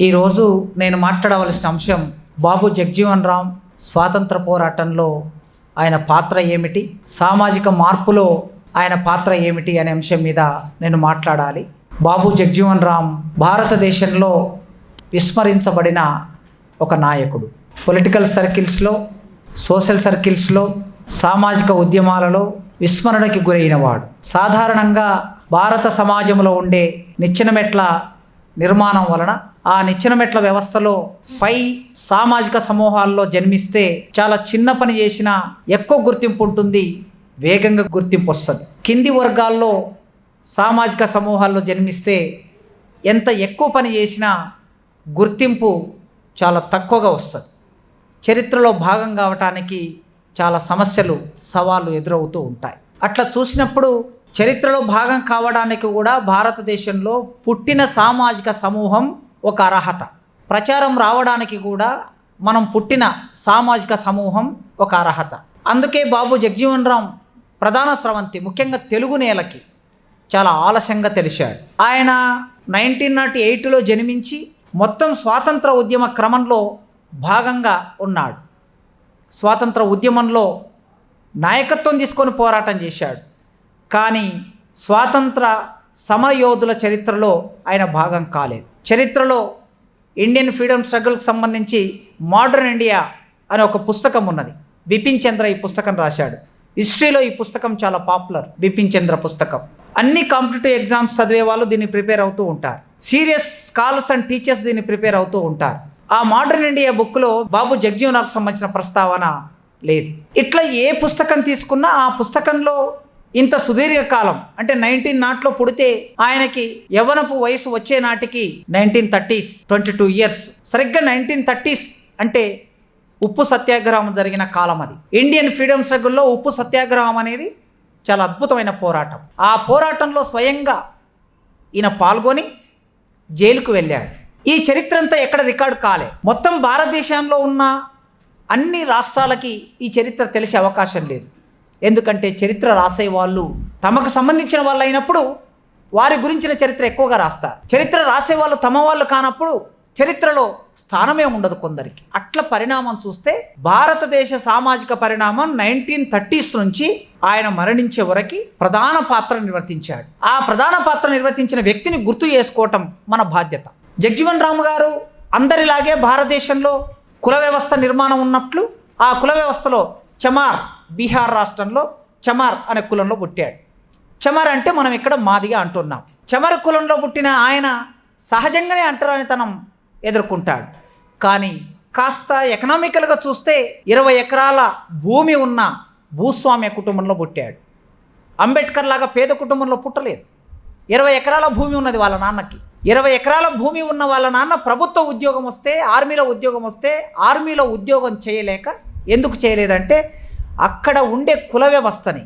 ఈరోజు నేను మాట్లాడవలసిన అంశం బాబు జగ్జీవన్ రామ్ స్వాతంత్ర పోరాటంలో ఆయన పాత్ర ఏమిటి? సామాజిక మార్పులో ఆయన పాత్ర ఏమిటి అనే అంశం మీద నేను మాట్లాడాలి. బాబు జగ్జీవన్ రామ్ భారతదేశంలో విస్మరించబడిన ఒక నాయకుడు. పొలిటికల్ సర్కిల్స్లో సోషల్ సర్కిల్స్లో సామాజిక ఉద్యమాలలో విస్మరణకి గురైనవాడు. సాధారణంగా భారత సమాజంలో ఉండే నిచ్చెన మెట్ల నిర్మాణం వలన ఆ నిచ్చెన మెట్ల వ్యవస్థలో పై సామాజిక సమూహాల్లో జన్మిస్తే చాలా చిన్న పని చేసినా ఎక్కువ గుర్తింపు ఉంటుంది వేగంగా గుర్తింపు వస్తుంది. కింది వర్గాల్లో సామాజిక సమూహాల్లో జన్మిస్తే ఎంత ఎక్కువ పని చేసినా గుర్తింపు చాలా తక్కువగా వస్తుంది. చరిత్రలో భాగం కావటానికి చాలా సమస్యలు సవాళ్ళు ఎదురవుతూ ఉంటాయి. అట్లా చూసినప్పుడు చరిత్రలో భాగం కావడానికి కూడా భారతదేశంలో పుట్టిన సామాజిక సమూహం ఒక అర్హత. ప్రచారం రావడానికి కూడా మనం పుట్టిన సామాజిక సమూహం ఒక అర్హత. అందుకే బాబు జగ్జీవన్ రామ్ ప్రధాన స్రవంతి ముఖ్యంగా తెలుగు నేలకి చాలా ఆలస్యంగా తెలిసాడు ఆయన నైన్టీన్ నాట్ ఎయిట్లో జన్మించి మొత్తం స్వాతంత్ర ఉద్యమ క్రమంలో భాగంగా ఉన్నాడు. స్వాతంత్ర ఉద్యమంలో నాయకత్వం తీసుకొని పోరాటం చేశాడు. కానీ స్వాతంత్ర సమరయోధుల చరిత్రలో ఆయన భాగం కాలేదు. చరిత్రలో ఇండియన్ ఫ్రీడమ్ స్ట్రగుల్కి సంబంధించి మోడర్న్ ఇండియా అనే ఒక పుస్తకం ఉన్నది. బిపిన్ చంద్ర ఈ పుస్తకం రాశాడు. హిస్టరీలో ఈ పుస్తకం చాలా పాపులర్. బిపిన్ చంద్ర పుస్తకం. అన్ని కాంపిటేటివ్ ఎగ్జామ్స్ చదివే వాళ్ళు దీన్ని ప్రిపేర్ అవుతూ ఉంటారు. సీరియస్ స్కాలర్స్ అండ్ టీచర్స్ దీన్ని ప్రిపేర్ అవుతూ ఉంటారు. ఆ మోడర్న్ ఇండియా బుక్లో బాబు జగ్జీవనాకు సంబంధించిన ప్రస్తావన లేదు. ఇట్లా ఏ పుస్తకం తీసుకున్నా ఆ పుస్తకంలో ఇంత సుదీర్ఘ కాలం అంటే నైన్టీన్ నాట్లో పుడితే ఆయనకి యవనపు వయసు వచ్చే నాటికి nineteen thirties twenty two years. సరిగ్గా నైన్టీన్ థర్టీస్ అంటే ఉప్పు సత్యాగ్రహం జరిగిన కాలం అది. ఇండియన్ ఫ్రీడమ్ స్ట్రగుల్లో ఉప్పు సత్యాగ్రహం అనేది చాలా అద్భుతమైన పోరాటం. ఆ పోరాటంలో స్వయంగా ఈయన పాల్గొని జైలుకు వెళ్ళాడు. ఈ చరిత్ర అంతా ఎక్కడ రికార్డు కాలే. మొత్తం భారతదేశంలో ఉన్న అన్ని రాష్ట్రాలకి ఈ చరిత్ర తెలిసే అవకాశం లేదు. ఎందుకంటే చరిత్ర రాసే వాళ్ళు తమకు సంబంధించిన వాళ్ళు అయినప్పుడు వారి గురించిన చరిత్ర ఎక్కువగా రాస్తారు చరిత్ర రాసేవాళ్ళు తమ వాళ్ళు కానప్పుడు చరిత్రలో స్థానమే ఉండదు కొందరికి. అట్ల పరిణామం చూస్తే భారతదేశ సామాజిక పరిణామం నైన్టీన్ థర్టీస్ నుంచి ఆయన మరణించే వరకు ప్రధాన పాత్ర నిర్వర్తించాడు. ఆ ప్రధాన పాత్ర నిర్వర్తించిన వ్యక్తిని గుర్తు చేసుకోవటం మన బాధ్యత. జగ్జీవన్ రామ్ గారు అందరిలాగే భారతదేశంలో కుల వ్యవస్థ నిర్మాణం ఉన్నట్లు ఆ కుల వ్యవస్థలో చమార్ బీహార్ రాష్ట్రంలో చమార్ అనే కులంలో పుట్టాడు. చమర్ అంటే మనం ఇక్కడ మాదిగా అంటున్నాం. చమర కులంలో పుట్టిన ఆయన సహజంగానే అంటరానితనం ఎదుర్కొంటాడు. కానీ కాస్త ఎకనామికల్గా చూస్తే ఇరవై ఎకరాల భూమి ఉన్న భూస్వామ్య కుటుంబంలో పుట్టాడు. అంబేద్కర్ లాగా పేద కుటుంబంలో పుట్టలేదు. ఇరవై ఎకరాల భూమి ఉన్నది వాళ్ళ నాన్నకి. ఇరవై ఎకరాల భూమి ఉన్న వాళ్ళ నాన్న ప్రభుత్వ ఉద్యోగం వస్తే ఆర్మీలో ఉద్యోగం వస్తే ఆర్మీలో ఉద్యోగం చేయలేక ఎందుకు చేయలేదంటే అక్కడ ఉండే కుల వ్యవస్థని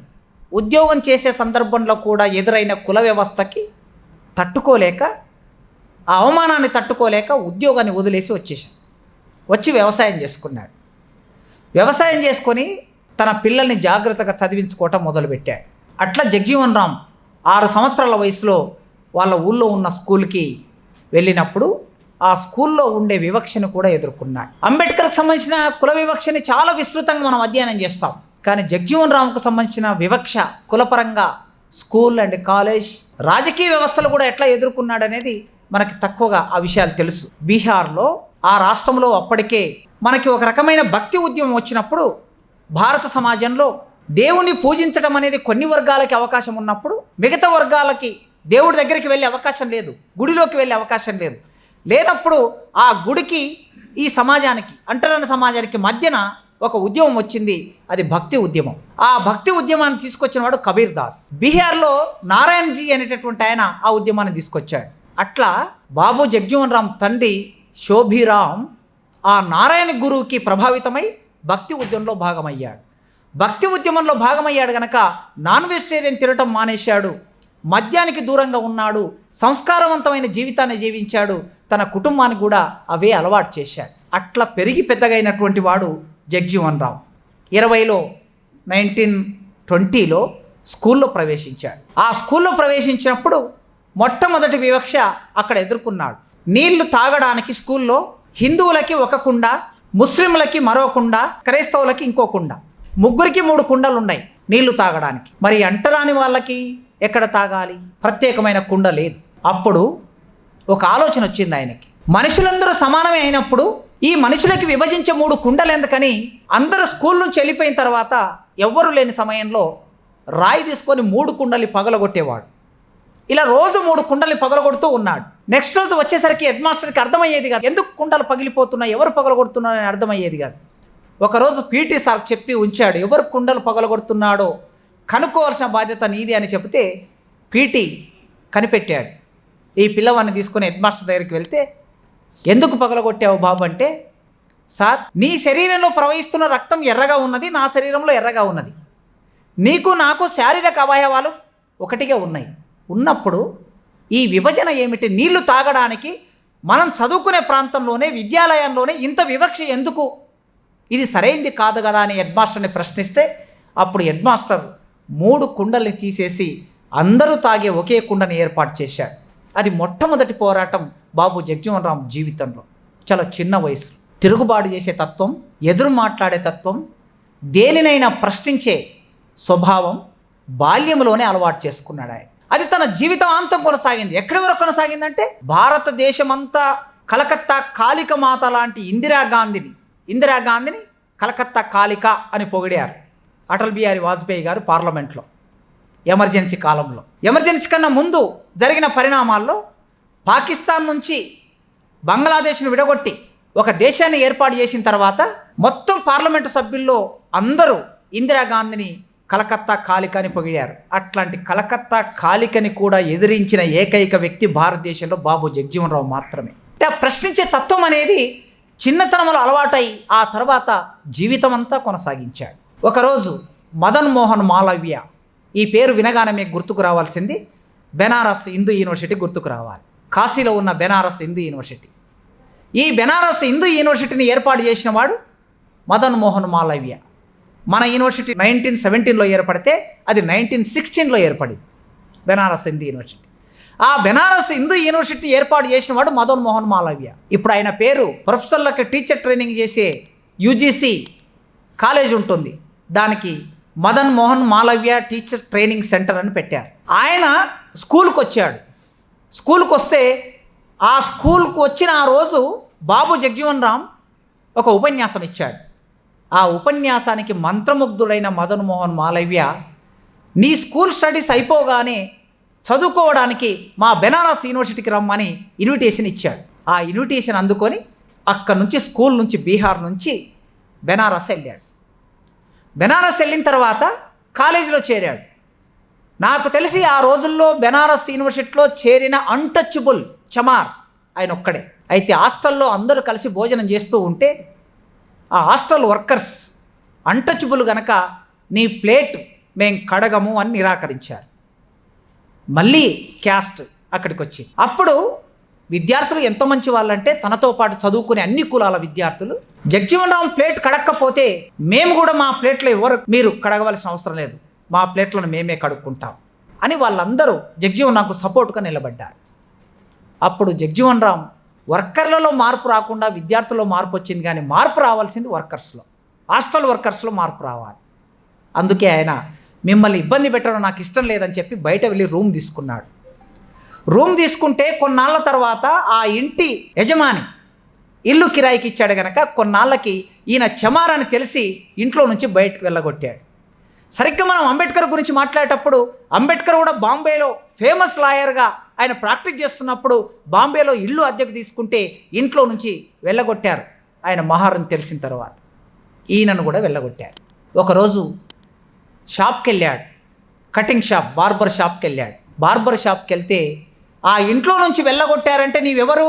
ఉద్యోగం చేసే సందర్భంలో కూడా ఎదురైన కుల వ్యవస్థకి తట్టుకోలేక ఆ అవమానాన్ని తట్టుకోలేక ఉద్యోగాన్ని వదిలేసి వచ్చేసాడు వచ్చి వ్యవసాయం చేసుకున్నాడు. వ్యవసాయం చేసుకొని తన పిల్లల్ని జాగ్రత్తగా చదివించుకోవటం మొదలుపెట్టాడు. అట్లా జగ్జీవన్ రామ్ ఆరు సంవత్సరాల వయసులో వాళ్ళ ఊళ్ళో ఉన్న స్కూల్కి వెళ్ళినప్పుడు ఆ స్కూల్లో ఉండే వివక్షను కూడా ఎదుర్కొన్నాడు. అంబేద్కర్కి సంబంధించిన కుల వివక్షని చాలా విస్తృతంగా మనం అధ్యయనం చేస్తాం. కానీ జగ్జీవన్ రామ్కు సంబంధించిన వివక్ష కులపరంగా స్కూల్ అండ్ కాలేజ్ రాజకీయ వ్యవస్థలు కూడా ఎట్లా ఎదుర్కొన్నాడు అనేది మనకి తక్కువగా ఆ విషయాలు తెలుసు. బీహార్లో ఆ రాష్ట్రంలో అప్పటికే మనకి ఒక రకమైన భక్తి ఉద్యమం వచ్చినప్పుడు భారత సమాజంలో దేవుని పూజించడం అనేది కొన్ని వర్గాలకి అవకాశం ఉన్నప్పుడు మిగతా వర్గాలకి దేవుడి దగ్గరికి వెళ్ళే అవకాశం లేదు గుడిలోకి వెళ్ళే అవకాశం లేదు. లేనప్పుడు ఆ గుడికి ఈ సమాజానికి అంటరాని సమాజానికి మధ్యన ఒక ఉద్యమం వచ్చింది అది భక్తి ఉద్యమం. ఆ భక్తి ఉద్యమాన్ని తీసుకొచ్చిన వాడు కబీర్ దాస్. బీహార్లో నారాయణజీ అనేటటువంటి ఆయన ఆ ఉద్యమాన్ని తీసుకొచ్చాడు. అట్లా బాబు జగ్జీవన్ రామ్ తండ్రి శోభిరామ్ ఆ నారాయణ గురువుకి ప్రభావితమై భక్తి ఉద్యమంలో భాగమయ్యాడు. భక్తి ఉద్యమంలో భాగమయ్యాడు గనక నాన్ వెజిటేరియన్ తినటం మానేశాడు మద్యానికి దూరంగా ఉన్నాడు సంస్కారవంతమైన జీవితాన్ని జీవించాడు తన కుటుంబానికి కూడా అవే అలవాటు చేశాడు. అట్లా పెరిగి పెద్దగైనటువంటి వాడు జగ్జీవన్ రావు ఇరవైలో నైన్టీన్ ట్వంటీలో స్కూల్లో ప్రవేశించాడు. ఆ స్కూల్లో ప్రవేశించినప్పుడు మొట్టమొదటి వివక్ష అక్కడ ఎదుర్కొన్నాడు. నీళ్ళు తాగడానికి స్కూల్లో హిందువులకి ఒక కుండ ముస్లింలకి మరో కుండ క్రైస్తవులకి ఇంకో కుండ. ముగ్గురికి మూడు కుండలు ఉన్నాయి నీళ్ళు తాగడానికి. మరి అంటరాని వాళ్ళకి ఎక్కడ తాగాలి? ప్రత్యేకమైన కుండ లేదు. అప్పుడు ఒక ఆలోచన వచ్చింది ఆయనకి. మనుషులందరూ సమానమే అయినప్పుడు ఈ మనుషులకి విభజించే మూడు కుండలు ఎందుకని? అందరూ స్కూల్ నుంచి వెళ్ళిపోయిన తర్వాత ఎవ్వరు లేని సమయంలో రాయి తీసుకొని మూడు కుండలి పగలగొట్టేవాడు. ఇలా రోజు మూడు కుండల్ని పగలగొడుతూ ఉన్నాడు. నెక్స్ట్ రోజు వచ్చేసరికి హెడ్ మాస్టర్కి అర్థమయ్యేది కాదు. ఎందుకు కుండలు పగిలిపోతున్నాయి? ఎవరు పగలగొడుతున్నారని అర్థమయ్యేది కాదు. ఒకరోజు పీటీ సార్ చెప్పి ఉంచాడు ఎవరు కుండలు పగలగొడుతున్నాడో? కనుక్కోవాల్సిన బాధ్యత నీది అని చెబితే పీటీ కనిపెట్టాడు. ఈ పిల్లవాడిని తీసుకొని హెడ్ మాస్టర్ దగ్గరికి వెళ్తే ఎందుకు పగలగొట్టావు బాబు అంటే సార్ నీ శరీరంలో ప్రవహిస్తున్న రక్తం ఎర్రగా ఉన్నది నా శరీరంలో ఎర్రగా ఉన్నది. నీకు నాకు శారీరక అవయవాలు ఒకటిగా ఉన్నాయి. ఉన్నప్పుడు ఈ విభజన ఏమిటి? నీళ్ళు తాగడానికి మనం చదువుకునే ప్రాంతంలోనే విద్యాలయంలోనే ఇంత వివక్ష ఎందుకు? ఇది సరైంది కాదు కదా అని హెడ్ మాస్టర్ని ప్రశ్నిస్తే అప్పుడు హెడ్ మాస్టర్ మూడు కుండల్ని తీసేసి అందరూ తాగే ఒకే కుండని ఏర్పాటు చేశాడు. అది మొట్టమొదటి పోరాటం బాబు జగ్జీవన్ రామ్ జీవితంలో చాలా చిన్న వయసు. తిరుగుబాటు చేసే తత్వం ఎదురు మాట్లాడే తత్వం దేనినైనా ప్రశ్నించే స్వభావం బాల్యంలోనే అలవాటు చేసుకున్నాడు ఆయన. అది తన జీవితాంతం కొనసాగింది. ఎక్కడి వరకు కొనసాగిందంటే భారతదేశమంతా కలకత్తా కాళిక మాత లాంటి ఇందిరాగాంధీని ఇందిరాగాంధీని కలకత్తా కాళిక అని పొగిడారు అటల్ బిహారీ వాజ్పేయి గారు పార్లమెంట్లో ఎమర్జెన్సీ కాలంలో. ఎమర్జెన్సీ కన్నా ముందు జరిగిన పరిణామాల్లో పాకిస్తాన్ నుంచి బంగ్లాదేశ్ను విడగొట్టి ఒక దేశాన్ని ఏర్పాటు చేసిన తర్వాత మొత్తం పార్లమెంటు సభ్యుల్లో అందరూ ఇందిరాగాంధీని కలకత్తా కాలికని పొగిడారు. అట్లాంటి కలకత్తా కాలికని కూడా ఎదిరించిన ఏకైక వ్యక్తి భారతదేశంలో బాబు జగజీవన్ రావు మాత్రమే. అంటే ఆ ప్రశ్నించే తత్వం అనేది చిన్నతనంలో అలవాటై ఆ తర్వాత జీవితం అంతా కొనసాగించాడు. ఒకరోజు మదన్ మోహన్ మాలవ్య ఈ పేరు వినగానే మీకు గుర్తుకు రావాల్సింది. బెనారస్ హిందూ యూనివర్సిటీ గుర్తుకు రావాలి. కాశీలో ఉన్న బెనారస్ హిందూ యూనివర్సిటీ. ఈ బెనారస్ హిందూ యూనివర్సిటీని ఏర్పాటు చేసిన వాడు మదన్ మోహన్ మాలవ్య. మన యూనివర్సిటీ నైన్టీన్ సెవెంటీన్లో ఏర్పడితే అది నైన్టీన్ సిక్స్టీన్లో ఏర్పడింది. బెనారస్ హిందూ యూనివర్సిటీ. ఆ బెనారస్ హిందూ యూనివర్సిటీ ఏర్పాటు చేసిన వాడు మదన్ మోహన్ మాలవ్య. ఇప్పుడు ఆయన పేరు ప్రొఫెసర్లకు టీచర్ ట్రైనింగ్ చేసే యూజీసీ కాలేజ్ ఉంటుంది. దానికి Madan Mohan Malaviya teacher training centre అని పెట్టారు. ఆయన స్కూల్కి వచ్చాడు స్కూల్కి వస్తే ఆ స్కూల్కి వచ్చిన ఆ రోజు బాబు జగజీవన్ రామ్ ఒక ఉపన్యాసం ఇచ్చాడు. ఆ ఉపన్యాసానికి మంత్రముగ్ధుడైన మదన్ మోహన్ మాలవ్య నీ స్కూల్ స్టడీస్ అయిపోగానే చదువుకోవడానికి మా బెనారస్ యూనివర్సిటీకి రమ్మని ఇన్విటేషన్ ఇచ్చాడు. ఆ ఇన్విటేషన్ అందుకొని అక్కడి నుంచి స్కూల్ నుంచి బీహార్ నుంచి బెనారస్ వెళ్ళాడు. బెనారస్ వెళ్ళిన తర్వాత కాలేజీలో చేరాడు. నాకు తెలిసి ఆ రోజుల్లో బెనారస్ యూనివర్సిటీలో చేరిన అన్టచబుల్ చమార్ ఆయన ఒక్కడే. అయితే హాస్టల్లో అందరూ కలిసి భోజనం చేస్తూ ఉంటే ఆ హాస్టల్ వర్కర్స్ అన్టచబుల్ గనక నీ ప్లేట్ మేం కడగము అని నిరాకరించారు. మళ్ళీ క్యాస్ట్ అక్కడికి వచ్చి అప్పుడు విద్యార్థులు ఎంత మంచి వాళ్ళంటే తనతో పాటు చదువుకునే అన్ని కులాల విద్యార్థులు జగ్జీవన్ రామ్ ప్లేట్ కడక్కపోతే మేము కూడా మా ప్లేట్లో ఎవరు మీరు కడగవలసిన అవసరం లేదు. మా ప్లేట్లను మేమే కడుక్కుంటాం అని వాళ్ళందరూ జగ్జీవన్ నాకు సపోర్ట్గా నిలబడ్డారు. అప్పుడు జగ్జీవన్ రామ్ వర్కర్లలో మార్పు రాకుండా విద్యార్థుల్లో మార్పు వచ్చింది కానీ మార్పు రావాల్సింది వర్కర్స్లో హాస్టల్ వర్కర్స్లో మార్పు రావాలి. అందుకే ఆయన మిమ్మల్ని ఇబ్బంది పెట్టడం నాకు ఇష్టం లేదని చెప్పి బయట వెళ్ళి రూమ్ తీసుకున్నాడు. రూమ్ తీసుకుంటే కొన్నాళ్ళ తర్వాత ఆ ఇంటి యజమాని ఇల్లు కిరాయికి ఇచ్చాడు గనక కొన్నాళ్ళకి ఈయన చమారని తెలిసి ఇంట్లో నుంచి బయటకు వెళ్ళగొట్టాడు. సరిగ్గా మనం అంబేద్కర్ గురించి మాట్లాడేటప్పుడు అంబేద్కర్ కూడా బాంబేలో ఫేమస్ లాయర్గా ఆయన ప్రాక్టీస్ చేస్తున్నప్పుడు బాంబేలో ఇల్లు అద్దెకు తీసుకుంటే ఇంట్లో నుంచి వెళ్ళగొట్టారు. ఆయన మహారని తెలిసిన తర్వాత ఈయనను కూడా వెళ్ళగొట్టారు. ఒకరోజు షాప్కి వెళ్ళాడు కటింగ్ షాప్ బార్బర్ షాప్కి వెళ్ళాడు బార్బర్ షాప్కి వెళ్తే ఆ ఇంట్లో నుంచి వెళ్ళగొట్టారంటే నీవెవరు?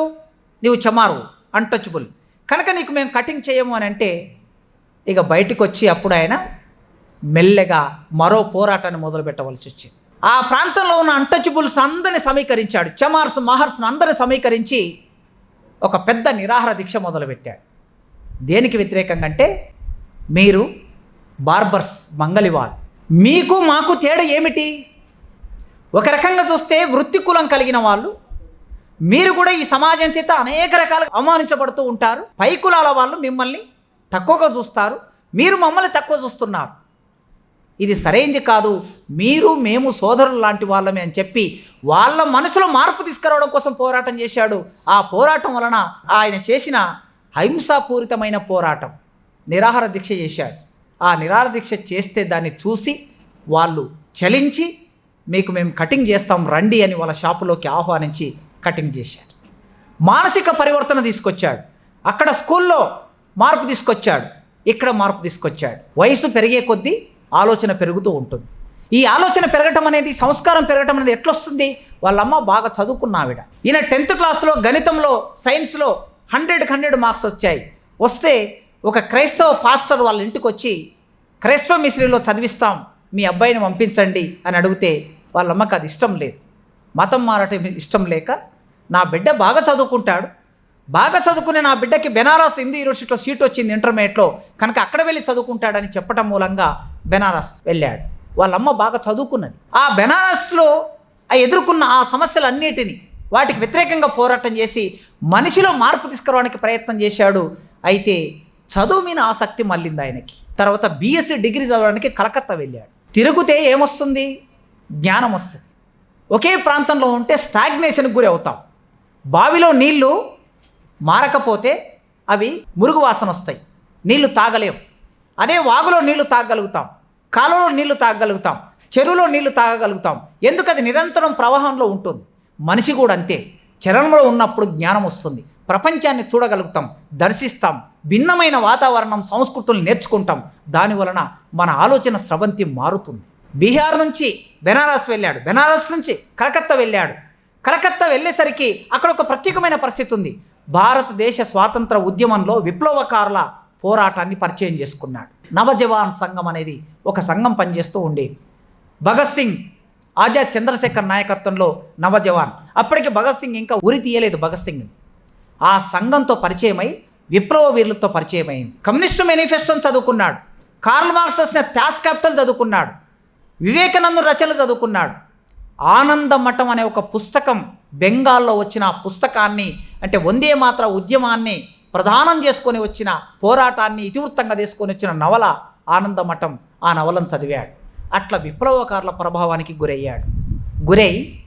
నీవు చమారు అన్టచబుల్ కనుక నీకు మేము కటింగ్ చేయము అని అంటే ఇక బయటకు వచ్చి అప్పుడు ఆయన మెల్లగా మరో పోరాటాన్ని మొదలుపెట్టవలసి వచ్చింది. ఆ ప్రాంతంలో ఉన్న అంటచిబుల్స్ అందరిని సమీకరించాడు. చమార్స్ మహర్స్ని అందరిని సమీకరించి ఒక పెద్ద నిరాహార దీక్ష మొదలుపెట్టాడు దేనికి వ్యతిరేకంగా అంటే మీరు బార్బర్స్ మంగలివాల్ మీకు మాకు తేడా ఏమిటి? ఒక రకంగా చూస్తే వృత్తి కులం కలిగిన వాళ్ళు మీరు కూడా ఈ సమాజం చేత అనేక రకాలుగా అవమానించబడుతూ ఉంటారు. పై కులాల వాళ్ళు మిమ్మల్ని తక్కువగా చూస్తారు. మీరు మమ్మల్ని తక్కువ చూస్తున్నారు. ఇది సరైంది కాదు. మీరు మేము సోదరులు లాంటి వాళ్ళమే అని చెప్పి వాళ్ళ మనసులో మార్పు తీసుకురావడం కోసం పోరాటం చేశాడు. ఆ పోరాటం వలన ఆయన చేసిన హింసాపూరితమైన పోరాటం నిరాహార దీక్ష చేశాడు. ఆ నిరాహార దీక్ష చేస్తే దాన్ని చూసి వాళ్ళు చలించి మీకు మేము కటింగ్ చేస్తాం రండి అని వాళ్ళ షాపులోకి ఆహ్వానించి కటింగ్ చేశాడు. మానసిక పరివర్తన తీసుకొచ్చాడు. అక్కడ స్కూల్లో మార్పు తీసుకొచ్చాడు. ఇక్కడ మార్పు తీసుకొచ్చాడు. వయసు పెరిగే కొద్దీ ఆలోచన పెరుగుతూ ఉంటుంది. ఈ ఆలోచన పెరగటం అనేది సంస్కారం పెరగటం అనేది ఎట్లొస్తుంది? వాళ్ళమ్మ బాగా చదువుకున్న ఆవిడ ఈయన టెన్త్ క్లాస్లో గణితంలో సైన్స్లో హండ్రెడ్కి హండ్రెడ్ మార్క్స్ వచ్చాయి. వస్తే ఒక క్రైస్తవ పాస్టర్ వాళ్ళ ఇంటికి వచ్చి క్రైస్తవ మిశ్రీలో చదివిస్తాం మీ అబ్బాయిని పంపించండి అని అడిగితే వాళ్ళమ్మకి అది ఇష్టం లేదు. మతం మారటం ఇష్టం లేక నా బిడ్డ బాగా చదువుకుంటాడు. బాగా చదువుకునే నా బిడ్డకి బెనారస్ హిందూ యూనివర్సిటీలో సీట్ వచ్చింది ఇంటర్మీడియట్లో. కనుక అక్కడ వెళ్ళి చదువుకుంటాడని చెప్పటం మూలంగా బెనారస్ వెళ్ళాడు. వాళ్ళమ్మ బాగా చదువుకున్నది. ఆ బెనారస్లో ఆ ఎదుర్కొన్న ఆ సమస్యలన్నిటినీ వాటికి వ్యతిరేకంగా పోరాటం చేసి మనిషిలో మార్పు తీసుకురావడానికి ప్రయత్నం చేశాడు. అయితే చదువు మీద ఆసక్తి మళ్ళింది ఆయనకి. తర్వాత బీఎస్సీ డిగ్రీ చదవడానికి కలకత్తా వెళ్ళాడు. తిరుగుతే ఏమొస్తుంది? జ్ఞానం వస్తుంది. ఒకే ప్రాంతంలో ఉంటే స్టాగ్నేషన్కి గురి అవుతాం. బావిలో నీళ్ళు మారకపోతే అవి మురుగు వాసన వస్తాయి. నీళ్ళు తాగలేవు. అదే వాగులో నీళ్ళు తాగగలుగుతాం కాలువలో నీళ్ళు తాగగలుగుతాం చెరువులో నీళ్ళు తాగగలుగుతాం. ఎందుకు అది నిరంతరం ప్రవాహంలో ఉంటుంది? మనిషి కూడా అంతే. చరణంలో ఉన్నప్పుడు జ్ఞానం వస్తుంది. ప్రపంచాన్ని చూడగలుగుతాం దర్శిస్తాం భిన్నమైన వాతావరణం సంస్కృతులు నేర్చుకుంటాం. దాని వలన మన ఆలోచన స్రవంతి మారుతుంది. బీహార్ నుంచి బెనారస్ వెళ్ళాడు. బెనారస్ నుంచి కలకత్తా వెళ్ళాడు. కలకత్తా వెళ్ళేసరికి అక్కడ ఒక ప్రత్యేకమైన పరిస్థితి ఉంది. భారతదేశ స్వాతంత్ర ఉద్యమంలో విప్లవకారుల పోరాటాన్ని పరిచయం చేసుకున్నాడు. నవజవాన్ సంఘం అనేది ఒక సంఘం పనిచేస్తూ ఉండేది. భగత్ సింగ్ ఆజాద్ చంద్రశేఖర్ నాయకత్వంలో నవజవాన్. అప్పటికి భగత్ సింగ్ ఇంకా ఉరి తీయలేదు భగత్ సింగ్. ఆ సంఘంతో పరిచయమై విప్లవ వీరులతో పరిచయం అయింది కమ్యూనిస్టు మేనిఫెస్టోని చదువుకున్నాడు. కార్ల్ మార్క్స్ థ్యాస్ క్యాపిటల్ చదువుకున్నాడు. వివేకానంద రచనలు చదువుకున్నాడు. ఆనంద మఠం అనే ఒక పుస్తకం బెంగాల్లో వచ్చిన ఆ పుస్తకాన్ని అంటే వందే మాత్ర ఉద్యమాన్ని ప్రధానం చేసుకొని వచ్చిన పోరాటాన్ని ఇతివృత్తంగా తీసుకొని వచ్చిన నవల ఆనందమఠం ఆ నవలను చదివాడు. అట్లా విప్లవకారుల ప్రభావానికి గురయ్యాడు. గురై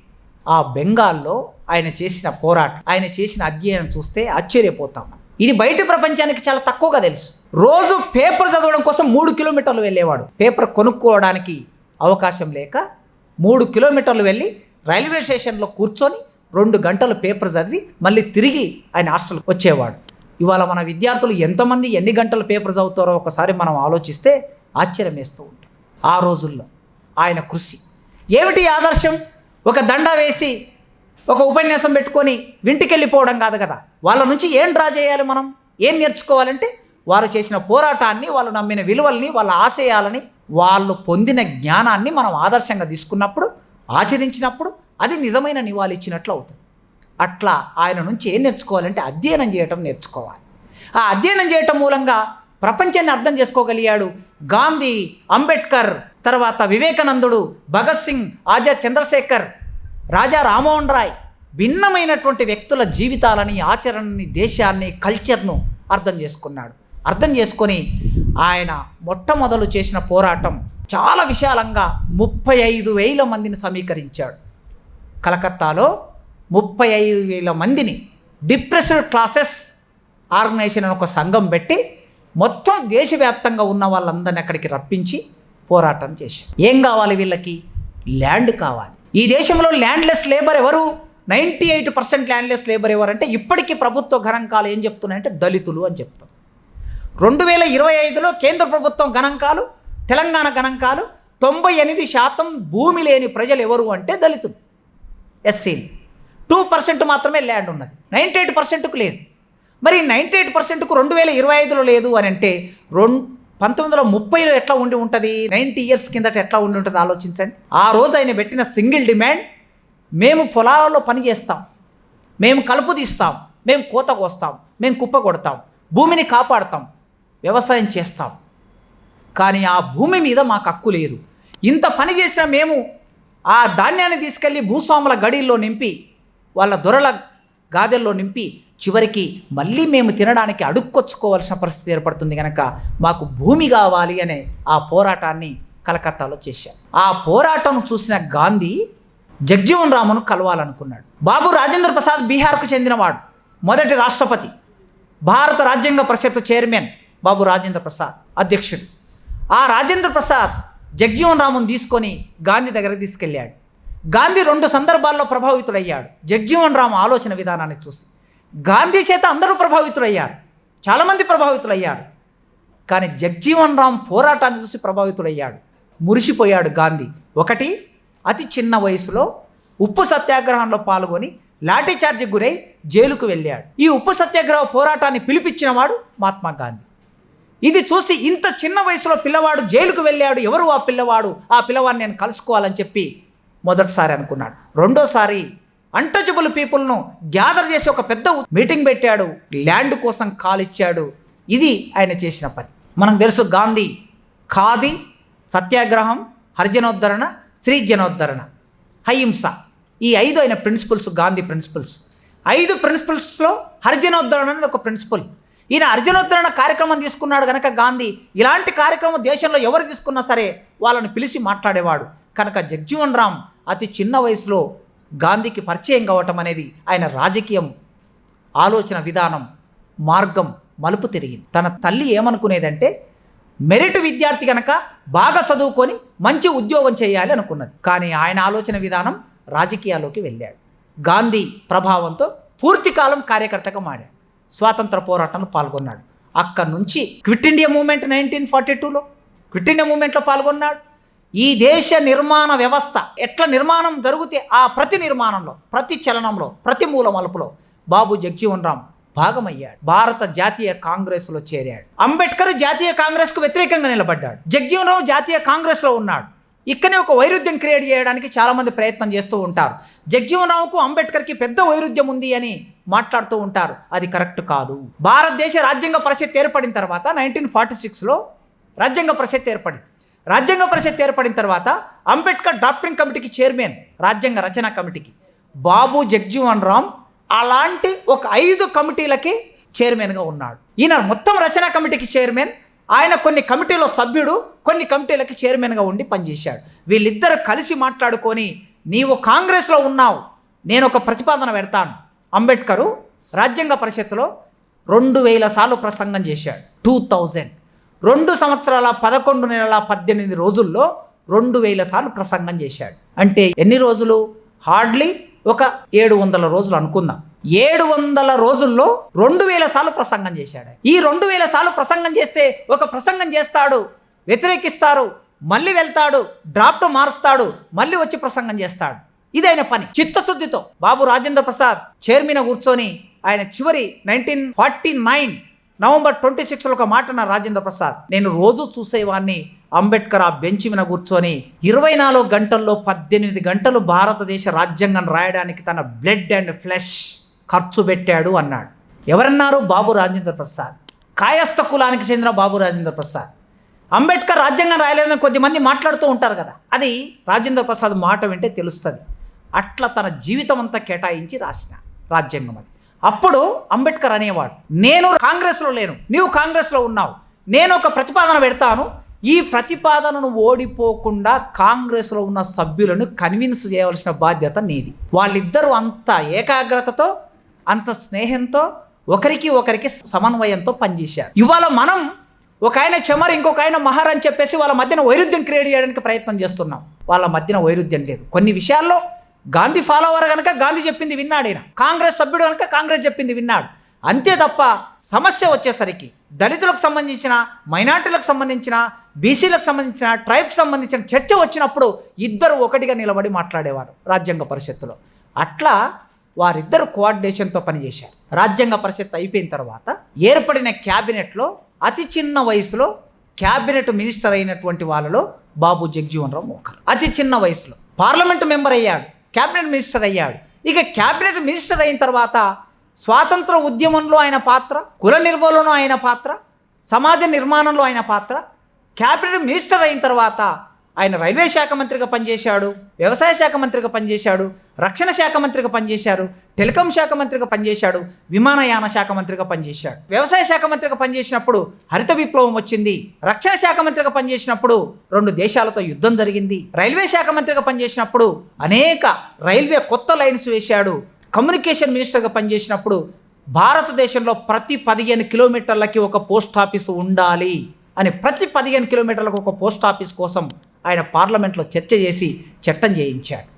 ఆ బెంగాల్లో ఆయన చేసిన పోరాటం ఆయన చేసిన అధ్యయనం చూస్తే ఆశ్చర్యపోతాం. ఇది బయట ప్రపంచానికి చాలా తక్కువగా తెలుసు. రోజు పేపర్ చదవడం కోసం మూడు కిలోమీటర్లు వెళ్ళేవాడు. పేపర్ కొనుక్కోవడానికి అవకాశం లేక మూడు కిలోమీటర్లు వెళ్ళి రైల్వే స్టేషన్లో కూర్చొని రెండు గంటలు పేపర్ చదివి మళ్ళీ తిరిగి ఆయన హాస్టల్ వచ్చేవాడు. ఇవాళ మన విద్యార్థులు ఎంతమంది ఎన్ని గంటలు పేపర్ చదువుతారో ఒకసారి మనం ఆలోచిస్తే ఆశ్చర్యం వేస్తూ ఉంటాం. ఆ రోజుల్లో ఆయన కృషి. ఏమిటి ఆదర్శం? ఒక దండ వేసి ఒక ఉపన్యాసం పెట్టుకొని వింటికెళ్ళిపోవడం కాదు కదా. వాళ్ళ నుంచి ఏం డ్రా చేయాలి మనం? ఏం నేర్చుకోవాలంటే వారు చేసిన పోరాటాన్ని వాళ్ళు నమ్మిన విలువల్ని వాళ్ళ ఆశయాలని వాళ్ళు పొందిన జ్ఞానాన్ని మనం ఆదర్శంగా తీసుకున్నప్పుడు ఆచరించినప్పుడు అది నిజమైన నివాళి ఇచ్చినట్లు అవుతుంది. అట్లా ఆయన నుంచి ఏం నేర్చుకోవాలంటే అధ్యయనం చేయటం నేర్చుకోవాలి. ఆ అధ్యయనం చేయటం మూలంగా ప్రపంచాన్ని అర్థం చేసుకోగలిగాడు గాంధీ అంబేద్కర్ తర్వాత వివేకానందుడు భగత్ సింగ్ ఆజాద్ చంద్రశేఖర్ రాజా రామ్మోహన్ రాయ్ భిన్నమైనటువంటి వ్యక్తుల జీవితాలని ఆచరణని దేశాన్ని కల్చర్ను అర్థం చేసుకున్నాడు. అర్థం చేసుకొని ఆయన మొట్టమొదలు చేసిన పోరాటం చాలా విశాలంగా ముప్పై ఐదు వేల మందిని సమీకరించాడు. కలకత్తాలో ముప్పై ఐదు వేల మందిని డిప్రెస్డ్ క్లాసెస్ ఆర్గనైజేషన్ అని ఒక సంఘం పెట్టి మొత్తం దేశవ్యాప్తంగా ఉన్న వాళ్ళందరిని అక్కడికి రప్పించి పోరాటం చేశారు. ఏం కావాలి వీళ్ళకి? ల్యాండ్ కావాలి. ఈ దేశంలో ల్యాండ్లెస్ లేబర్ ఎవరు? Ninety eight percent landless labour ఎవరంటే ఇప్పటికీ ప్రభుత్వ గణాంకాలు ఏం చెప్తున్నాయంటే దళితులు అని చెప్తాం రెండు వేల ఇరవై ఐదులో కేంద్ర ప్రభుత్వం గణాంకాలు తెలంగాణ గణాంకాలు తొంభై ఎనిమిది శాతం భూమి లేని ప్రజలు ఎవరు అంటే దళితులు. ఎస్సీలు. టూ పర్సెంట్ మాత్రమే ల్యాండ్ ఉన్నది. నైంటీ ఎయిట్ పర్సెంట్కు లేదు. మరి నైంటీ ఎయిట్ పర్సెంట్కు రెండు వేల ఇరవై ఐదులో లేదు అని అంటే రెండు పంతొమ్మిది వందల ముప్పైలో ఎట్లా ఉండి ఉంటుంది? నైంటీ ఇయర్స్ కిందట ఎట్లా ఉండి ఉంటుంది? ఆలోచించండి. ఆ రోజు ఆయన పెట్టిన సింగిల్ డిమాండ్ మేము పొలాలలో పని చేస్తాం. మేము కలుపు తీస్తాం. మేము కోత కోస్తాం. మేము కుప్ప కొడతాం. భూమిని కాపాడతాం. వ్యవసాయం చేస్తాం. కానీ ఆ భూమి మీద మాకు హక్కు లేదు. ఇంత పని చేసినా మేము ఆ ధాన్యాన్ని తీసుకెళ్ళి భూస్వాముల గడిల్లో నింపి వాళ్ళ దొరల గాదెల్లో నింపి చివరికి మళ్ళీ మేము తినడానికి అడుక్కొచ్చుకోవాల్సిన పరిస్థితి ఏర్పడుతుంది కనుక మాకు భూమి కావాలి అనే ఆ పోరాటాన్ని కలకత్తాలో చేశారు ఆ పోరాటం చూసిన గాంధీ జగ్జీవన్ రామును కలవాలనుకున్నాడు. బాబు రాజేంద్ర ప్రసాద్ బీహార్కు చెందినవాడు మొదటి రాష్ట్రపతి భారత రాజ్యాంగ పరిషత్ చైర్మన్ బాబు రాజేంద్ర ప్రసాద్ అధ్యక్షుడు. ఆ రాజేంద్ర ప్రసాద్ జగ్జీవన్ రామును తీసుకొని గాంధీ దగ్గరికి తీసుకెళ్ళాడు. గాంధీ రెండు సందర్భాల్లో ప్రభావితుడయ్యాడు. జగ్జీవన్ రామ్ ఆలోచన విధానాన్ని చూసి. గాంధీ చేత అందరూ ప్రభావితులయ్యారు. చాలామంది ప్రభావితులయ్యారు. కానీ జగ్జీవన్ రామ్ పోరాటాన్ని చూసి ప్రభావితుడయ్యాడు మురిసిపోయాడు గాంధీ. ఒకటి అతి చిన్న వయసులో ఉప్పు సత్యాగ్రహంలో పాల్గొని లాఠీచార్జి గురై జైలుకు వెళ్ళాడు. ఈ ఉప్పు సత్యాగ్రహ పోరాటాన్ని పిలిపించినవాడు మహాత్మా గాంధీ. ఇది చూసి ఇంత చిన్న వయసులో పిల్లవాడు జైలుకు వెళ్ళాడు. ఎవరు ఆ పిల్లవాడు? ఆ పిల్లవాడిని నేను కలుసుకోవాలని చెప్పి మొదటిసారి అనుకున్నాడు. రెండోసారి అంటచబుల్ పీపుల్ను గ్యాదర్ చేసి ఒక పెద్ద మీటింగ్ పెట్టాడు. ల్యాండ్ కోసం కాలిచ్చాడు ఇది ఆయన చేసిన పని. మనకు తెలుసు గాంధీ ఖాదీ సత్యాగ్రహం హరిజనోద్ధరణ స్త్రీ జనోద్ధరణ అహింస ఈ ఐదు అయిన ప్రిన్సిపల్స్ గాంధీ ప్రిన్సిపల్స్ ఐదు ప్రిన్సిపల్స్లో హరిజనోద్ధరణ అనేది ఒక ప్రిన్సిపల్ ఈయన హరిజనోద్ధరణ కార్యక్రమం తీసుకున్నాడు కనుక గాంధీ. ఇలాంటి కార్యక్రమం దేశంలో ఎవరు తీసుకున్నా సరే వాళ్ళని పిలిచి మాట్లాడేవాడు. కనుక జగ్జీవన్ రామ్ అతి చిన్న వయసులో గాంధీకి పరిచయం కావటం అనేది ఆయన రాజకీయం ఆలోచన విధానం మార్గం మలుపు తిరిగింది. తన తల్లి ఏమనుకునేదంటే మెరిట్ విద్యార్థి కనుక బాగా చదువుకొని మంచి ఉద్యోగం చేయాలి అనుకున్నది. కానీ ఆయన ఆలోచన విధానం రాజకీయాల్లోకి వెళ్ళాడు. గాంధీ ప్రభావంతో పూర్తికాలం కార్యకర్తగా మారాడు. స్వాతంత్ర పోరాటంలో పాల్గొన్నాడు. అక్కడి నుంచి quit India movement nineteen forty టూలో క్విట్ ఇండియా మూమెంట్లో పాల్గొన్నాడు. ఈ దేశ నిర్మాణ వ్యవస్థ ఎట్లా నిర్మాణం జరిగితే ఆ ప్రతి నిర్మాణంలో ప్రతి చలనంలో ప్రతి మూల మలుపులో బాబు జగ్జీవన్ రామ్ భాగమయ్యాడు. భారత జాతీయ కాంగ్రెస్లో చేరాడు. అంబేద్కర్ జాతీయ కాంగ్రెస్కు వ్యతిరేకంగా నిలబడ్డాడు. జగ్జీవన్ రామ్ జాతీయ కాంగ్రెస్లో ఉన్నాడు. ఇక్కడనే ఒక వైరుధ్యం క్రియేట్ చేయడానికి చాలామంది ప్రయత్నం చేస్తూ ఉంటారు. జగ్జీవన్ రావుకు అంబేద్కర్కి పెద్ద వైరుధ్యం ఉంది అని మాట్లాడుతూ ఉంటారు. అది కరెక్ట్ కాదు. భారతదేశ రాజ్యాంగ పరిషత్ ఏర్పడిన తర్వాత నైన్టీన్ ఫార్టీ సిక్స్లో రాజ్యాంగ పరిషత్ ఏర్పడింది. రాజ్యాంగ పరిషత్ ఏర్పడిన తర్వాత అంబేద్కర్ డ్రాఫ్టింగ్ కమిటీకి చైర్మన్ రాజ్యాంగ రచన కమిటీకి. బాబు జగ్జీవన్ రామ్ అలాంటి ఒక ఐదు కమిటీలకి చైర్మన్గా ఉన్నాడు. ఈయన మొత్తం రచన కమిటీకి చైర్మన్ ఆయన కొన్ని కమిటీలో సభ్యుడు కొన్ని కమిటీలకి చైర్మన్గా ఉండి పనిచేశాడు. వీళ్ళిద్దరు కలిసి మాట్లాడుకొని నీవు కాంగ్రెస్లో ఉన్నావు నేను ఒక ప్రతిపాదన పెడతాను. అంబేద్కరు రాజ్యాంగ పరిషత్తులో రెండు వేల సార్లు ప్రసంగం చేశాడు. Two thousand. రెండు సంవత్సరాల పదకొండు నెలల పద్దెనిమిది రోజుల్లో రెండు వేల సార్లు ప్రసంగం చేశాడు. అంటే ఎన్ని రోజులు? హార్డ్లీ ఒక ఏడు వందల రోజులు అనుకుందాం. ఏడు వందల రోజుల్లో రెండు వేల సార్లు ప్రసంగం చేశాడు. ఈ రెండు వేల సార్లు ప్రసంగం చేస్తే ఒక ప్రసంగం చేస్తాడు వ్యతిరేకిస్తారు మళ్ళీ వెళ్తాడు డ్రాఫ్ట్ మారుస్తాడు మళ్ళీ వచ్చి ప్రసంగం చేస్తాడు. ఇదైన పని. చిత్తశుద్ధితో బాబు రాజేంద్ర ప్రసాద్ చైర్మన్ కూర్చొని ఆయన చివరి nineteen forty nine November twenty సిక్స్లో ఒక మాట నా రాజేంద్ర ప్రసాద్. నేను రోజు చూసేవాడిని అంబేద్కర్ ఆ బెంచ్ మీద కూర్చొని ఇరవై నాలుగు గంటల్లో పద్దెనిమిది గంటలు భారతదేశ రాజ్యాంగం రాయడానికి తన బ్లడ్ అండ్ ఫ్లెష్ ఖర్చు పెట్టాడు అన్నాడు. ఎవరన్నారు బాబు రాజేంద్ర ప్రసాద్? కాయస్థ కులానికి చెందిన బాబు రాజేంద్ర ప్రసాద్. అంబేద్కర్ రాజ్యాంగం రాయలేదని కొద్దిమంది మాట్లాడుతూ ఉంటారు కదా. అది రాజేంద్ర ప్రసాద్ మాట వింటే తెలుస్తుంది. అట్లా తన జీవితం అంతా కేటాయించి రాసిన రాజ్యాంగం అది. అప్పుడు అంబేద్కర్ అనేవాడు నేను కాంగ్రెస్లో లేను నీవు కాంగ్రెస్లో ఉన్నావు నేను ఒక ప్రతిపాదన పెడతాను. ఈ ప్రతిపాదనను ఓడిపోకుండా కాంగ్రెస్లో ఉన్న సభ్యులను కన్విన్స్ చేయవలసిన బాధ్యత నీది. వాళ్ళిద్దరూ అంత ఏకాగ్రతతో అంత స్నేహంతో ఒకరికి ఒకరికి సమన్వయంతో పనిచేశారు. ఇవాళ మనం ఒక ఆయన చెమర్ ఇంకొక ఆయన మహారాజ్ చెప్పేసి వాళ్ళ మధ్యన వైరుధ్యం క్రియేట్ చేయడానికి ప్రయత్నం చేస్తున్నాం. వాళ్ళ మధ్యన వైరుధ్యం లేదు. కొన్ని విషయాల్లో గాంధీ ఫాలోవర్ కనుక గాంధీ చెప్పింది విన్నాడు ఆయన కాంగ్రెస్ సభ్యుడు కనుక కాంగ్రెస్ చెప్పింది విన్నాడు. అంతే తప్ప సమస్య వచ్చేసరికి దళితులకు సంబంధించిన మైనార్టీలకు సంబంధించిన బీసీలకు సంబంధించిన ట్రైబ్స్ సంబంధించిన చర్చ వచ్చినప్పుడు ఇద్దరు ఒకటిగా నిలబడి మాట్లాడేవారు రాజ్యాంగ పరిషత్తులో. అట్లా వారిద్దరు కోఆర్డినేషన్తో పనిచేశారు రాజ్యాంగ పరిషత్ అయిపోయిన తర్వాత ఏర్పడిన క్యాబినెట్లో అతి చిన్న వయసులో క్యాబినెట్ మినిస్టర్ అయినటువంటి వాళ్ళలో బాబు జగ్జీవన్ రావు ఒకరు. అతి చిన్న వయసులో పార్లమెంట్ మెంబర్ అయ్యాడు. క్యాబినెట్ మినిస్టర్ అయ్యాడు. ఇక క్యాబినెట్ మినిస్టర్ అయిన తర్వాత స్వాతంత్ర ఉద్యమంలో ఆయన పాత్ర కుల నిర్మూలనలో ఆయన పాత్ర సమాజ నిర్మాణంలో ఆయన పాత్ర క్యాబినెట్ మినిస్టర్ అయిన తర్వాత ఆయన రైల్వే శాఖ మంత్రిగా పనిచేశాడు వ్యవసాయ శాఖ మంత్రిగా పనిచేశాడు రక్షణ శాఖ మంత్రిగా పనిచేశాడు టెలికాం శాఖ మంత్రిగా పనిచేశాడు విమానయాన శాఖ మంత్రిగా పనిచేశాడు. వ్యవసాయ శాఖ మంత్రిగా పనిచేసినప్పుడు హరిత విప్లవం వచ్చింది. రక్షణ శాఖ మంత్రిగా పనిచేసినప్పుడు రెండు దేశాలతో యుద్ధం జరిగింది. రైల్వే శాఖ మంత్రిగా పనిచేసినప్పుడు అనేక రైల్వే కొత్త లైన్స్ వేశాడు. కమ్యూనికేషన్ మినిస్టర్గా పనిచేసినప్పుడు భారతదేశంలో ప్రతి పదిహేను కిలోమీటర్లకి ఒక పోస్ట్ ఆఫీస్ ఉండాలి అని ప్రతి పదిహేను కిలోమీటర్లకు ఒక పోస్ట్ ఆఫీస్ కోసం ఆయన పార్లమెంట్లో చర్చ చేసి చట్టం చేయించాడు.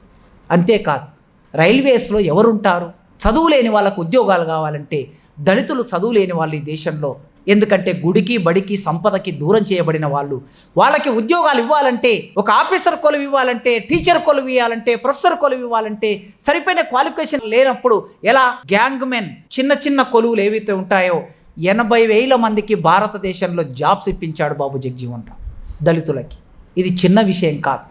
అంతేకాదు రైల్వేస్లో ఎవరుంటారు? చదువు లేని వాళ్ళకు ఉద్యోగాలు కావాలంటే దళితులు చదువు లేని వాళ్ళు ఈ దేశంలో. ఎందుకంటే గుడికి బడికి సంపదకి దూరం చేయబడిన వాళ్ళు. వాళ్ళకి ఉద్యోగాలు ఇవ్వాలంటే ఒక ఆఫీసర్ కొలువు ఇవ్వాలంటే టీచర్ కొలువు ఇవ్వాలంటే ప్రొఫెసర్ కొలువు ఇవ్వాలంటే సరిపోయిన క్వాలిఫికేషన్ లేనప్పుడు ఎలా? గ్యాంగ్ మెన్ చిన్న చిన్న కొలువులు ఏవైతే ఉంటాయో ఎనభై వేల మందికి భారతదేశంలో జాబ్స్ ఇప్పించాడు బాబు జగ్జీవన్ రావు దళితులకి. ఇది చిన్న విషయం కాదు.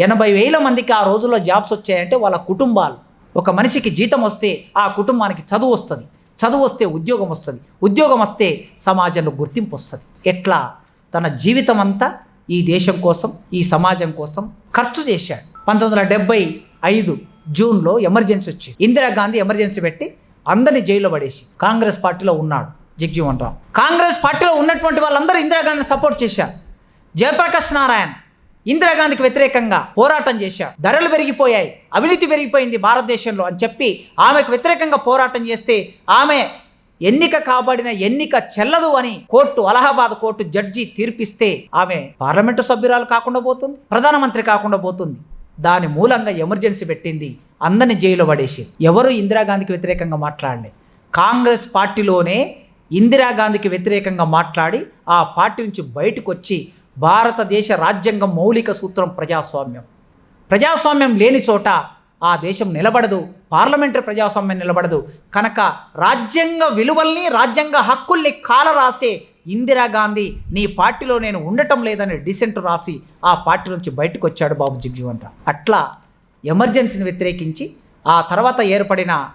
ఎనభై వేల మందికి ఆ రోజుల్లో జాబ్స్ వచ్చాయంటే వాళ్ళ కుటుంబాలు. ఒక మనిషికి జీతం వస్తే ఆ కుటుంబానికి చదువు వస్తుంది. చదువు వస్తే ఉద్యోగం వస్తుంది. ఉద్యోగం వస్తే సమాజంలో గుర్తింపు వస్తుంది. ఎట్లా? తన జీవితం అంతా ఈ దేశం కోసం ఈ సమాజం కోసం ఖర్చు చేశాడు. పంతొమ్మిది వందల డెబ్బై ఐదు జూన్లో ఎమర్జెన్సీ వచ్చింది. ఇందిరాగాంధీ ఎమర్జెన్సీ పెట్టి అందరిని జైల్లో పడేసి కాంగ్రెస్ పార్టీలో ఉన్నాడు జగ్జీవన్ రామ్ కాంగ్రెస్ పార్టీలో ఉన్నటువంటి వాళ్ళందరూ ఇందిరాగాంధీని సపోర్ట్ చేశారు. జయప్రకాష్ నారాయణ్ ఇందిరాగాంధీకి వ్యతిరేకంగా పోరాటం చేశారు. ధరలు పెరిగిపోయాయి. అవినీతి పెరిగిపోయింది భారతదేశంలో అని చెప్పి ఆమెకు వ్యతిరేకంగా పోరాటం చేస్తే ఆమె ఎన్నిక కాబడిన ఎన్నిక చెల్లదు అని కోర్టు అలహాబాద్ కోర్టు జడ్జి తీర్పిస్తే ఆమె పార్లమెంటు సభ్యురాలు కాకుండా పోతుంది ప్రధానమంత్రి కాకుండా పోతుంది. దాని మూలంగా ఎమర్జెన్సీ పెట్టింది అందరిని జైలు పడేసి ఎవరు ఇందిరాగాంధీకి వ్యతిరేకంగా మాట్లాడలే. కాంగ్రెస్ పార్టీలోనే ఇందిరాగాంధీకి వ్యతిరేకంగా మాట్లాడి ఆ పార్టీ నుంచి బయటకు వచ్చి భారతదేశ రాజ్యాంగం మౌలిక సూత్రం ప్రజాస్వామ్యం. ప్రజాస్వామ్యం లేని చోట ఆ దేశం నిలబడదు పార్లమెంటరీ ప్రజాస్వామ్యం నిలబడదు. కనుక రాజ్యాంగ విలువల్ని రాజ్యాంగ హక్కుల్ని కాలరాసే ఇందిరాగాంధీ నీ పార్టీలో నేను ఉండటం లేదని డిసెంట్ రాసి ఆ పార్టీ నుంచి బయటకు వచ్చాడు బాబు జగ్జీవన్ రామ్ అట్లా ఎమర్జెన్సీని వ్యతిరేకించి ఆ తర్వాత ఏర్పడిన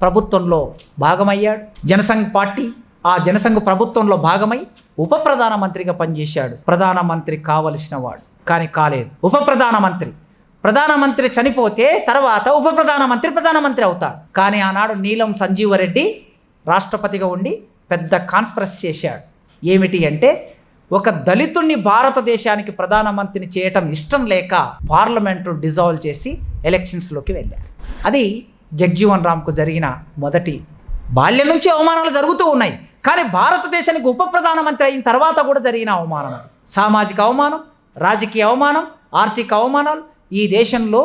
ప్రభుత్వంలో భాగమయ్యాడు. జనసంఘ్ పార్టీ ఆ జనసంఘ ప్రభుత్వంలో భాగమై ఉప ప్రధానమంత్రిగా పనిచేశాడు. ప్రధానమంత్రి కావలసిన వాడు. కానీ కాలేదు. ఉప ప్రధానమంత్రి ప్రధానమంత్రి చనిపోతే తర్వాత ఉప ప్రధానమంత్రి ప్రధానమంత్రి అవుతాడు కానీ ఆనాడు నీలం సంజీవరెడ్డి రాష్ట్రపతిగా ఉండి పెద్ద కాన్స్ప్రెస్ చేశాడు. ఏమిటి అంటే ఒక దళితుణ్ణి భారతదేశానికి ప్రధానమంత్రిని చేయటం ఇష్టం లేక పార్లమెంటు డిజాల్వ్ చేసి ఎలక్షన్స్లోకి వెళ్ళాడు అది జగ్జీవన్ రామ్కు జరిగిన మొదటి బాల్యం నుంచి అవమానాలు జరుగుతూ ఉన్నాయి. కానీ భారతదేశానికి ఉప ప్రధానమంత్రి అయిన తర్వాత కూడా జరిగిన అవమానం. సామాజిక అవమానం రాజకీయ అవమానం ఆర్థిక అవమానాలు ఈ దేశంలో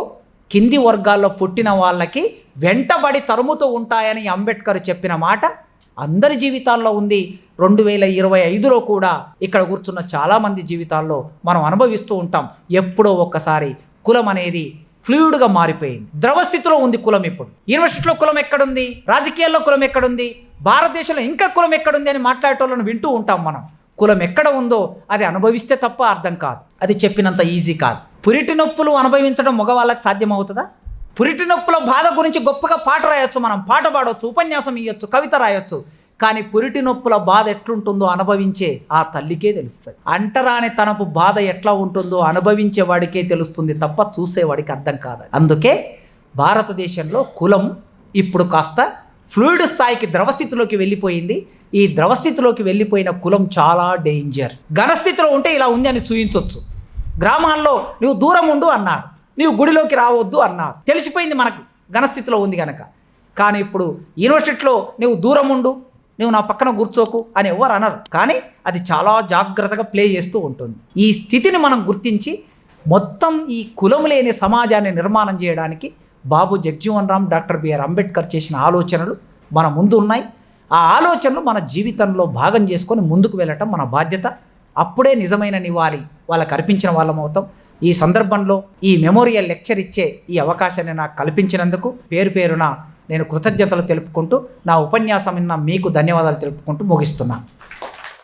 కింది వర్గాల్లో పుట్టిన వాళ్ళకి వెంటబడి తరుముతూ ఉంటాయని అంబేద్కర్ చెప్పిన మాట అందరి జీవితాల్లో ఉంది. రెండు వేల ఇరవై ఐదులో కూడా ఇక్కడ కూర్చున్న చాలామంది జీవితాల్లో మనం అనుభవిస్తూ ఉంటాం. ఎప్పుడో ఒక్కసారి కులం అనేది ఫ్లూయిడ్గా మారిపోయింది. ద్రవస్థితిలో ఉంది కులం ఇప్పుడు. యూనివర్సిటీలో కులం ఎక్కడుంది? రాజకీయాల్లో కులం ఎక్కడుంది? భారతదేశంలో ఇంకా కులం ఎక్కడుంది అని మాట్లాడేటోళ్ళని వింటూ ఉంటాం మనం. కులం ఎక్కడ ఉందో అది అనుభవిస్తే తప్ప అర్థం కాదు. అది చెప్పినంత ఈజీ కాదు. పురిటి నొప్పులు అనుభవించడం మగవాళ్ళకి సాధ్యమవుతుందా? పురిటి నొప్పుల బాధ గురించి గొప్పగా పాట రాయొచ్చు మనం. పాట పాడవచ్చు ఉపన్యాసం ఇవ్వచ్చు కవిత రాయొచ్చు. కానీ పురిటి నొప్పుల బాధ ఎట్లుంటుందో అనుభవించే ఆ తల్లికే తెలుస్తుంది. అంటరాని తనపు బాధ ఎట్లా ఉంటుందో అనుభవించే వాడికే తెలుస్తుంది తప్ప చూసేవాడికి అర్థం కాదు. అందుకే భారతదేశంలో కులం ఇప్పుడు కాస్త ఫ్లూయిడ్ స్థాయికి ద్రవస్థితిలోకి వెళ్ళిపోయింది. ఈ ద్రవస్థితిలోకి వెళ్ళిపోయిన కులం చాలా డేంజర్. ఘనస్థితిలో ఉంటే ఇలా ఉంది అని చూయించవచ్చు గ్రామాల్లో నువ్వు దూరం ఉండు అన్నారు. నువ్వు గుడిలోకి రావద్దు అన్నారు. తెలిసిపోయింది మనకు. ఘనస్థితిలో ఉంది కనుక కానీ ఇప్పుడు యూనివర్సిటీలో నువ్వు దూరం ఉండు నువ్వు నా పక్కన కూర్చోకు అని ఎవరు అనరు. కానీ అది చాలా జాగ్రత్తగా ప్లే చేస్తూ ఉంటుంది. ఈ స్థితిని మనం గుర్తించి మొత్తం ఈ కులం లేని సమాజాన్ని నిర్మాణం చేయడానికి బాబు జగ్జీవన్ రామ్ డాక్టర్ బిఆర్ అంబేద్కర్ చేసిన ఆలోచనలు మన ముందు ఉన్నాయి. ఆ ఆలోచనలు మన జీవితంలో భాగం చేసుకొని ముందుకు వెళ్ళటం మన బాధ్యత. అప్పుడే నిజమైన నివాళి వాళ్ళకి అర్పించిన వాళ్ళం అవుతాం. ఈ సందర్భంలో ఈ మెమోరియల్ లెక్చర్ ఇచ్చే ఈ అవకాశాన్ని నాకు కల్పించినందుకు పేరు పేరున నేను కృతజ్ఞతలు తెలుపుకుంటూ నా ఉపన్యాసం విన్న మీకు ధన్యవాదాలు తెలుపుకుంటూ ముగిస్తున్నాను